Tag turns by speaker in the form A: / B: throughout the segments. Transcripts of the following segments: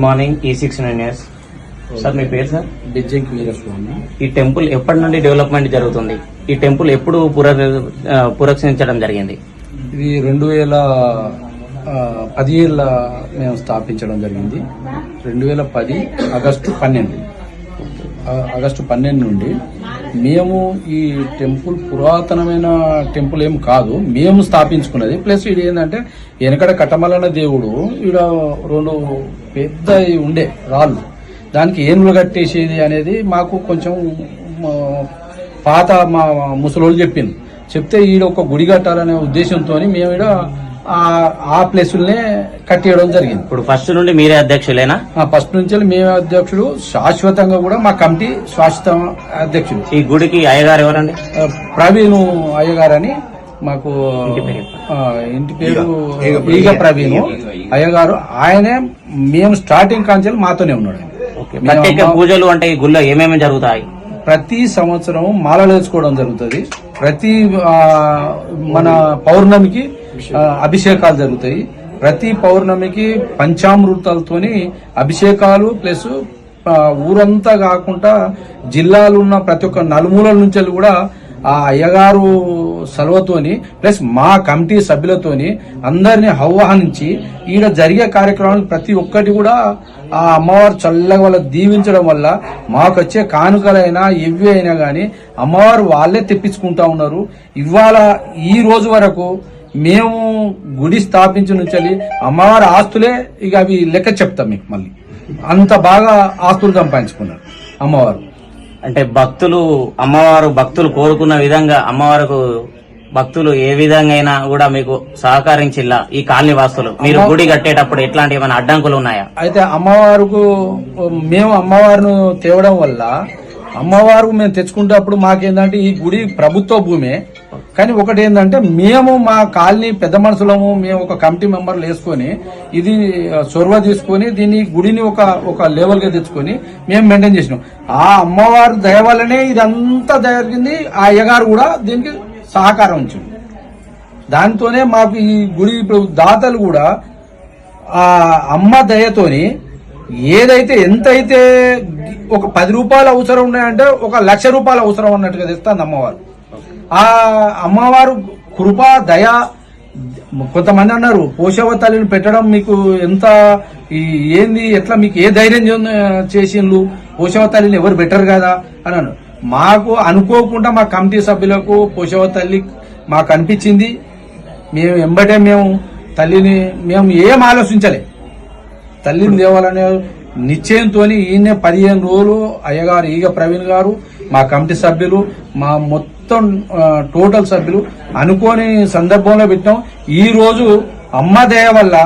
A: Good morning ఈ six nine years sir మీ పేరు సార్
B: వీరస్వామి
A: ఈ టెంపుల్ ఎప్పటి నుండి డెవలప్మెంట్ జరుగుతుంది? ఈ టెంపుల్ ఎప్పుడు పునర్ పురస్కరించడం జరిగింది?
B: ఇది రెండు వేల పదిహేళ్ళ మేము స్థాపించడం జరిగింది. రెండు వేల పది ఆగస్టు పన్నెండు. ఆగస్టు పన్నెండు నుండి. మేము ఈ టెంపుల్ పురాతనమైన టెంపుల్ ఏం కాదు మేము స్థాపించుకున్నది. ప్లస్ ఇది ఏంటంటే వెనకడ కటమలన దేవుడు ఈడ రెండు పెద్ద ఉండే రాళ్ళు. దానికి ఏనుగులు కట్టేసేది అనేది మాకు కొంచెం పాత మా ముసలోళ్ళు చెప్పింది. చెప్తే ఈడ ఒక గుడి కట్టాలనే ఉద్దేశంతో మేము ఈడ ఆ- ఆ ప్లేసులనే కట్టేయడం జరిగింది.
A: ఇప్పుడు ఫస్ట్ నుండి మీరే అధ్యక్షులేనా?
B: ఆ ఫస్ట్ నుంచి మేమే అధ్యక్షుడు. శాశ్వతంగా కూడా మా కమిటీ శాశ్వత అధ్యక్షుడు.
A: ఈ గుడికి అయ్యగారు ఎవరండి?
B: ప్రవీణ్ అయ్యగారు అని మాకు
A: ఇంటి పేరు
B: ఆ, ఇంటి పేరు ఈగ ప్రవీణ్. అయ్యగారు. ఆయనే మేము స్టార్టింగ్ కాంచెల్ మాతోనే ఉన్నాడు
A: ప్రత్యేక పూజలు అంటే ఈ గుళ్ళో ఏమేమి జరుగుతాయి?
B: ప్రతి సంవత్సరం మాలలు వేసుకోవడం జరుగుతుంది. ప్రతి మన పౌర్ణమికి అభిషేకాలు జరుగుతాయి. ప్రతి పౌర్ణమికి పంచామృతాలతోని అభిషేకాలు ప్లస్ ఊరంతా కాకుండా జిల్లాలు ఉన్న ప్రతి ఒక్క నలుమూలల నుంచి కూడా ఆ అయ్యగారు సెలవుతోని ప్లస్ మా కమిటీ సభ్యులతోని అందరిని ఆహ్వానించి ఈడ జరిగే కార్యక్రమాలు ప్రతి ఒక్కటి కూడా ఆ అమ్మవారు చల్లగా వాళ్ళ దీవించడం వల్ల మాకు వచ్చే కానుకలైనా ఇవి అయినా కానీ అమ్మవారు వాళ్ళే తెప్పించుకుంటా ఉన్నారు. ఇవాళ ఈ రోజు వరకు మేము గుడి స్థాపించి నుంచి అమ్మవారి ఆస్తులే ఇక అవి లెక్క చెప్తాం మీకు మళ్ళీ. అంత బాగా ఆస్తులు సంపాదించుకున్నారు అమ్మవారు.
A: అంటే భక్తులు అమ్మవారు భక్తులు కోరుకున్న విధంగా అమ్మవారికి భక్తులు ఏ విధంగా అయినా కూడా మీకు సహకరించిల్లా ఈ కాలనీ వాసులు మీరు గుడి కట్టేటప్పుడు ఎట్లాంటి ఏమైనా అడ్డంకులు ఉన్నాయా?
B: అయితే అమ్మవారికి మేము అమ్మవారిని తేవడం వల్ల అమ్మవారు మేము తెచ్చుకునేటప్పుడు మాకేందంటే ఈ గుడి ప్రభుత్వ భూమే. కానీ ఒకటి ఏంటంటే మేము మా కాలనీ పెద్ద మనుషులము మేము ఒక కమిటీ మెంబర్లు వేసుకొని ఇది చొరవ తీసుకొని దీన్ని గుడిని ఒక ఒక లెవెల్గా తెచ్చుకొని మేము మెయింటైన్ చేసినాం. ఆ అమ్మవారి దయ వల్లనే ఇదంతా జరిగింది. ఆ అయ్యగారు కూడా దీనికి సహకారం ఉంచింది దాంతోనే మాకు ఈ గుడి ఇప్పుడు దాతలు కూడా ఆ అమ్మ దయతోని ఏదైతే ఎంతైతే ఒక పది రూపాయలు అవసరం ఉన్నాయంటే ఒక లక్ష రూపాయలు అవసరం అన్నట్టుగా తెస్తుంది అమ్మవారు. ఆ అమ్మవారు కృప దయ కొంతమంది అన్నారు పోషవ తల్లిని పెట్టడం మీకు ఎంత ఏంది ఎట్లా మీకు ఏ ధైర్యం చేసిండ్రు? పోషవ తల్లిని ఎవరు బెటర్ కదా? అని అన్నారు. మాకు అనుకోకుండా మా కమిటీ సభ్యులకు పోషవ తల్లి మాకు అనిపించింది. మేము ఎంబటే మేము తల్లిని మేము ఏం ఆలోచించలే. తల్లిని దేవాలనే నిశ్చయంతో ఈయన పదిహేను రోజులు అయ్యగారు ఈగ ప్రవీణ్ గారు మా కమిటీ సభ్యులు మా మొత్తం మొత్తం టోటల్ సభ్యులు అనుకోని సందర్భంలో పెట్టాం ఈ రోజు అమ్మ దయ వల్ల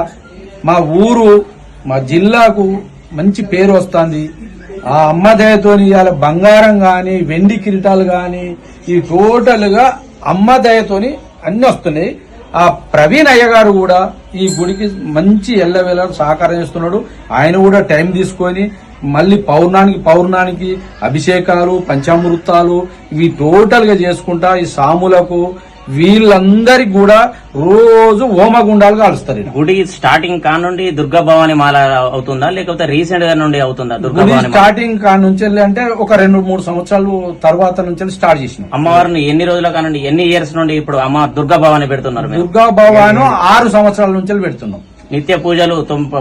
B: మా ఊరు మా జిల్లాకు మంచి పేరు వస్తుంది. ఆ అమ్మ దయతోని ఇవాళ బంగారం కానీ వెండి కిరీటాలు కానీ ఈ టోటల్గా అమ్మ దయతోని వస్తున్నాయి. ఆ ప్రవీణ్ అయ్యగారు కూడా ఈ గుడికి మంచి ఎల్లవేళ సహకారం చేస్తున్నాడు. ఆయన కూడా టైం తీసుకొని మళ్ళీ పౌర్ణానికి పౌర్ణానికి అభిషేకాలు పంచామృతాలు ఇవి టోటల్గా చేసుకుంటా ఈ సాములకు వీళ్ళందరికి కూడా రోజు హోమగుండాలు కాలుస్తారు.
A: గుడి స్టార్టింగ్ కా నుండి దుర్గా భవాని మాల అవుతుందా? లేకపోతే రీసెంట్గా నుండి అవుతుందా దుర్గా
B: స్టార్టింగ్ కా నుంచి అంటే ఒక రెండు మూడు సంవత్సరాలు తర్వాత నుంచి స్టార్ట్ చేసినాం.
A: అమ్మవారిని ఎన్ని రోజుల కా నుండి ఎన్ని ఇయర్స్ నుండి ఇప్పుడు అమ్మ దుర్గా భవాని పెడుతున్నారు
B: దుర్గా భవాను ఆరు సంవత్సరాల నుంచి పెడుతున్నాం.
A: నిత్య పూజలు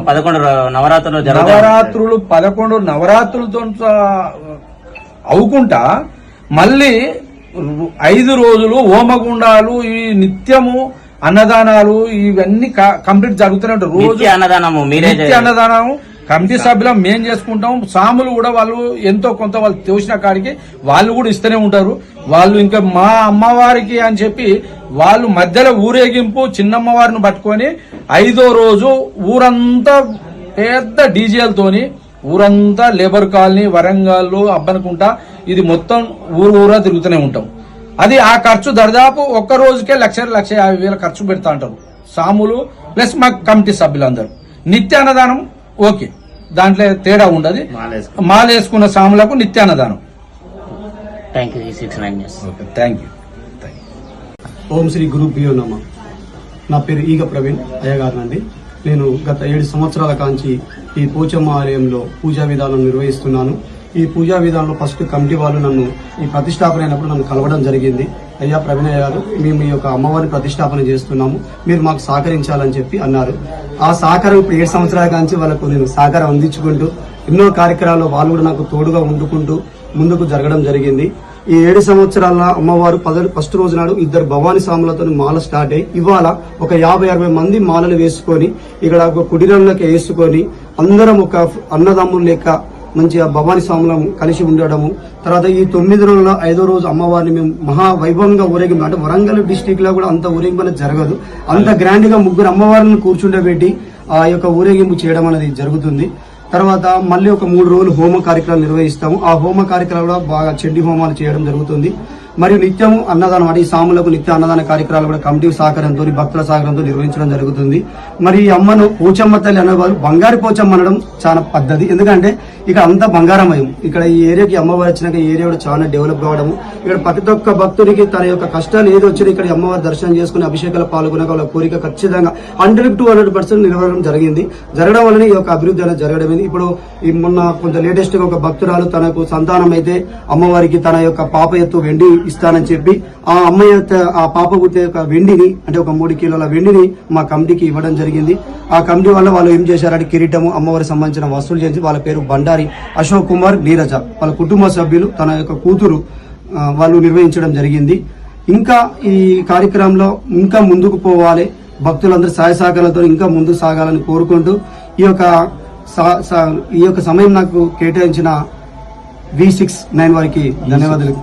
A: పదకొండు నవరాత్రులు
B: నవరాత్రులు పదకొండు నవరాత్రులతో అవుకుంటా మళ్ళీ ఐదు రోజులు హోమగుండాలు ఈ నిత్యము అన్నదానాలు ఇవన్నీ కంప్లీట్ జరుగుతూనే ఉంటాయి. రోజు
A: అన్నదానము మీరే
B: నిత్య
A: చే-
B: అన్నదానం కమిటీ సభ్యులం మేం చేసుకుంటాం. సాములు కూడా వాళ్ళు ఎంతో కొంత వాళ్ళు తోసిన కాడికి వాళ్ళు కూడా ఇస్తూనే ఉంటారు. వాళ్ళు ఇంకా మా అమ్మవారికి అని చెప్పి వాళ్ళు మధ్యలో ఊరేగింపు చిన్నమ్మవారిని పట్టుకొని ఐదో రోజు ఊరంతా పెద్ద డీజేలతోని ఊరంతా లేబర్ కాలనీ వరంగల్ అబ్బనుకుంటా ఇది మొత్తం ఊరు ఊరా తిరుగుతూనే ఉంటాం. అది ఆ ఖర్చు దాదాపు ఒక్క రోజుకే లక్ష లక్ష యాభై వేల ఖర్చు పెడతా అంటారు. సాములు ప్లస్ మా కమిటీ సభ్యులందరూ. నిత్య అన్నదానం ఓకే. దాంట్లో తేడా ఉండదు. మాల వేసుకున్న సాములకు నిత్య అన్నదానం
A: థ్యాంక్ యూ
B: థ్యాంక్
C: ఓం శ్రీ గురు పియో నమ. నా పేరు ఈగ ప్రవీణ్ అయ్యగారినండి. నేను గత ఏడు సంవత్సరాల కాంచి ఈ పోచమ్మ ఆలయంలో పూజా విధానం నిర్వహిస్తున్నాను. ఈ పూజా విధానంలో ఫస్ట్ కమిటీ వాళ్ళు నన్ను ఈ ప్రతిష్టాపన అయినప్పుడు నన్ను కలవడం జరిగింది. అయ్యా ప్రవీణయ్య గారు మేము ఈ యొక్క అమ్మవారిని ప్రతిష్టాపన చేస్తున్నాము. మీరు మాకు సహకరించాలని చెప్పి అన్నారు. ఆ సహకారం ఇప్పుడు ఏడు సంవత్సరాల నుంచి వాళ్ళకు నేను సహకారం అందించుకుంటూ ఎన్నో కార్యక్రమాల్లో వాళ్ళు కూడా నాకు తోడుగా ఉండుకుంటూ ముందుకు జరగడం జరిగింది. ఈ ఏడు సంవత్సరాల అమ్మవారు పద ఫస్ట్ రోజు నాడు ఇద్దరు భవానీ స్వాములతో మాల స్టార్ట్ అయ్యి ఇవాళ ఒక యాభై అరవై మంది మాలలు వేసుకొని ఇక్కడ ఒక కుడిరంలోకి వేసుకొని అందరం ఒక అన్నదమ్ములు లెక్క మంచిగా భవానీ స్వాములం కలిసి ఉండడము. తర్వాత ఈ తొమ్మిది రోజుల ఐదో రోజు అమ్మవారిని మేము మహా వైభవంగా ఊరేగింపు అంటే వరంగల్ డిస్టిక్లో కూడా అంత ఊరేగింపు జరగదు. అంత గ్రాండ్గా ముగ్గురు అమ్మవారిని కూర్చుండబెట్టి ఆ యొక్క ఊరేగింపు చేయడం అనేది జరుగుతుంది. తర్వాత మళ్ళీ ఒక మూడు రోజులు హోమ కార్యక్రమాలు నిర్వహిస్తాము. ఆ హోమ కార్యక్రమాలు బాగా చెడ్డి హోమాలు చేయడం జరుగుతుంది. మరియు నిత్యం అన్నదానం అంటే ఈ సాములకు నిత్య అన్నదాన కార్యక్రమాలు కూడా కమిటీ సహకారంతో భక్తుల సహకారంతో నిర్వహించడం జరుగుతుంది. మరి ఈ అమ్మను పోచమ్మ తల్లి అనేవారు బంగారు పోచమ్మ అనడం చాలా పద్ధతి. ఎందుకంటే ఇక్కడ అంతా బంగారమయం. ఇక్కడ ఈ ఏరియాకి అమ్మవారు వచ్చినాక ఈ ఏరియా కూడా చాలా డెవలప్ కావడం ఇక్కడ ప్రతి ఒక్క భక్తుడికి తన యొక్క కష్టాలు ఏది వచ్చినా ఇక్కడ అమ్మవారి దర్శనం చేసుకుని అభిషేకాలు పాల్గొనక వాళ్ళ కోరిక ఖచ్చితంగా హండ్రెడ్ టు హండ్రెడ్ పర్సెంట్ నిలవడం జరిగింది. జరగడం వల్లనే ఈ యొక్క అభివృద్ధి అనేది జరగడం ఇప్పుడు ఈ మొన్న కొంత లేటెస్ట్గా ఒక భక్తురాలు తనకు సంతానం అయితే అమ్మవారికి తన యొక్క పాప ఎత్తు వెండి ఇస్తానని చెప్పి ఆ అమ్మ యొక్క ఆ పాప పుట్టే యొక్క వెండిని అంటే ఒక మూడు కిలోల వెండిని మా కమిటీకి ఇవ్వడం జరిగింది. ఆ కమిటీ వల్ల వాళ్ళు ఏం చేశారంటే కిరీటము అమ్మవారికి సంబంధించిన వస్తువులు చేసి వాళ్ళ పేరు బండారి అశోక్ కుమార్ నీరజ వాళ్ళ కుటుంబ సభ్యులు తన యొక్క కూతురు వాళ్ళు నిర్వహించడం జరిగింది. ఇంకా ఈ కార్యక్రమంలో ఇంకా ముందుకు పోవాలి. భక్తులందరూ సహాయ సహకారాలతో ఇంకా ముందుకు సాగాలని కోరుకుంటూ ఈ యొక్క ఈ యొక్క సమయం నాకు కేటాయించిన వి సిక్స్ నైన్ వారికి ధన్యవాదాలు.